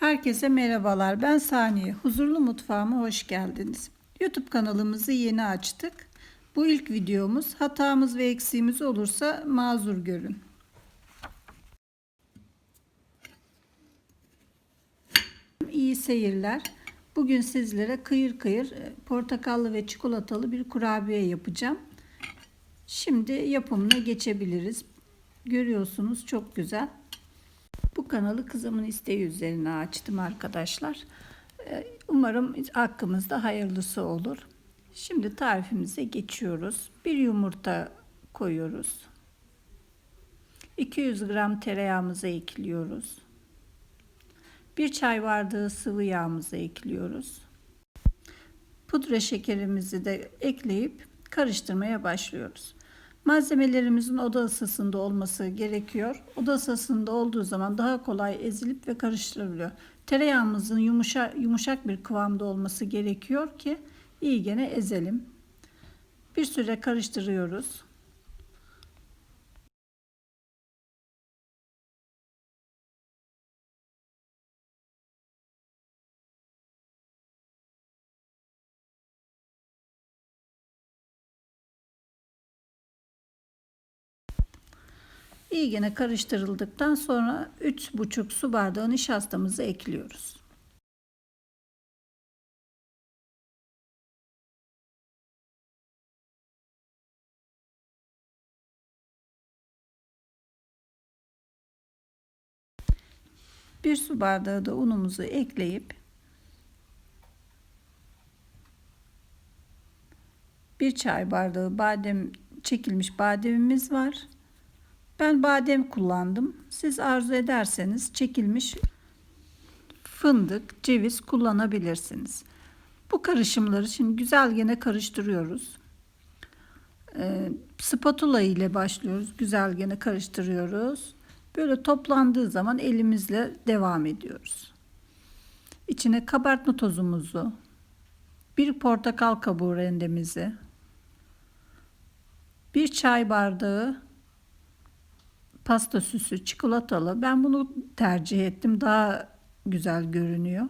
Herkese merhabalar. Ben Saniye. Huzurlu mutfağıma hoş geldiniz. YouTube kanalımızı yeni açtık. Bu ilk videomuz. Hatamız ve eksiğimiz olursa mazur görün. İyi seyirler. Bugün sizlere kıyır kıyır e, portakallı ve çikolatalı bir kurabiye yapacağım. Şimdi yapımına geçebiliriz. Görüyorsunuz çok güzel. Bu kanalı kızımın isteği üzerine açtım arkadaşlar. Ee, Umarım hakkımızda hayırlısı olur. Şimdi tarifimize geçiyoruz. Bir yumurta koyuyoruz. 200 gram tereyağımızı ekliyoruz. Bir çay bardağı sıvı yağımızı ekliyoruz. Pudra şekerimizi de ekleyip karıştırmaya başlıyoruz. Malzemelerimizin oda ısısında olması gerekiyor. Oda ısısında olduğu zaman daha kolay ezilip ve karıştırılıyor. Tereyağımızın yumuşak, yumuşak bir kıvamda olması gerekiyor ki iyi gene ezelim. Bir süre karıştırıyoruz. İyi gene karıştırıldıktan sonra 3,5 su bardağı nişastamızı ekliyoruz. Bir su bardağı da unumuzu ekleyip bir çay bardağı badem çekilmiş bademimiz var. Ben badem kullandım. Siz arzu ederseniz çekilmiş fındık, ceviz kullanabilirsiniz. Bu karışımları şimdi güzel gene karıştırıyoruz. Ee, spatula ile başlıyoruz. Güzel gene karıştırıyoruz. Böyle toplandığı zaman elimizle devam ediyoruz. İçine kabartma tozumuzu, bir portakal kabuğu rendemizi, bir çay bardağı pasta süsü çikolatalı. Ben bunu tercih ettim. Daha güzel görünüyor.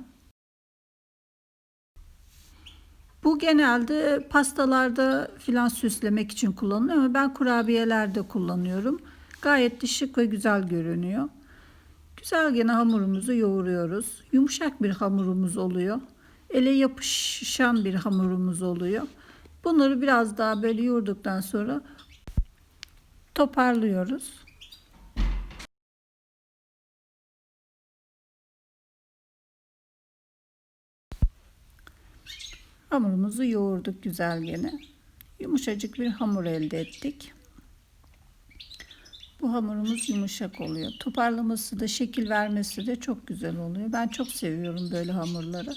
Bu genelde pastalarda filan süslemek için kullanılıyor ama ben kurabiyelerde kullanıyorum. Gayet de şık ve güzel görünüyor. Güzel gene hamurumuzu yoğuruyoruz. Yumuşak bir hamurumuz oluyor. Ele yapışan bir hamurumuz oluyor. Bunları biraz daha böyle yoğurduktan sonra toparlıyoruz. Hamurumuzu yoğurduk güzel gene. Yumuşacık bir hamur elde ettik. Bu hamurumuz yumuşak oluyor. Toparlaması da şekil vermesi de çok güzel oluyor. Ben çok seviyorum böyle hamurları.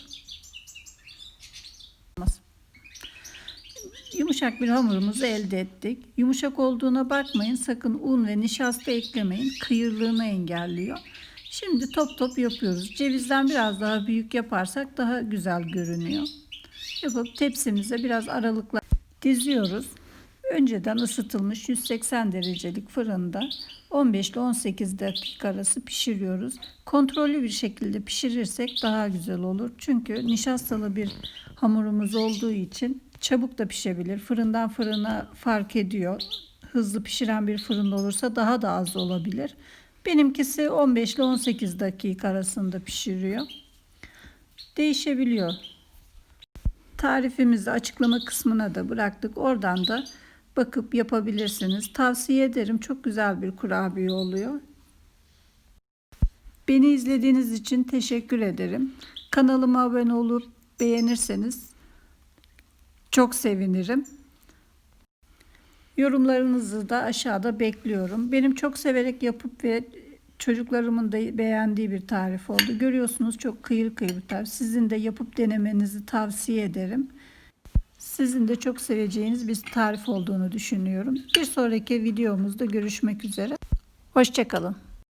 Yumuşak bir hamurumuzu elde ettik. Yumuşak olduğuna bakmayın. Sakın un ve nişasta eklemeyin. Kıyırlığını engelliyor. Şimdi top top yapıyoruz. Cevizden biraz daha büyük yaparsak daha güzel görünüyor yapıp tepsimize biraz aralıkla diziyoruz. Önceden ısıtılmış 180 derecelik fırında 15 ile 18 dakika arası pişiriyoruz. Kontrollü bir şekilde pişirirsek daha güzel olur. Çünkü nişastalı bir hamurumuz olduğu için çabuk da pişebilir. Fırından fırına fark ediyor. Hızlı pişiren bir fırın olursa daha da az olabilir. Benimkisi 15 ile 18 dakika arasında pişiriyor. Değişebiliyor Tarifimizi açıklama kısmına da bıraktık. Oradan da bakıp yapabilirsiniz. Tavsiye ederim. Çok güzel bir kurabiye oluyor. Beni izlediğiniz için teşekkür ederim. Kanalıma abone olup beğenirseniz çok sevinirim. Yorumlarınızı da aşağıda bekliyorum. Benim çok severek yapıp ve çocuklarımın da beğendiği bir tarif oldu. Görüyorsunuz çok kıyır kıyır bir tarif. Sizin de yapıp denemenizi tavsiye ederim. Sizin de çok seveceğiniz bir tarif olduğunu düşünüyorum. Bir sonraki videomuzda görüşmek üzere. Hoşçakalın.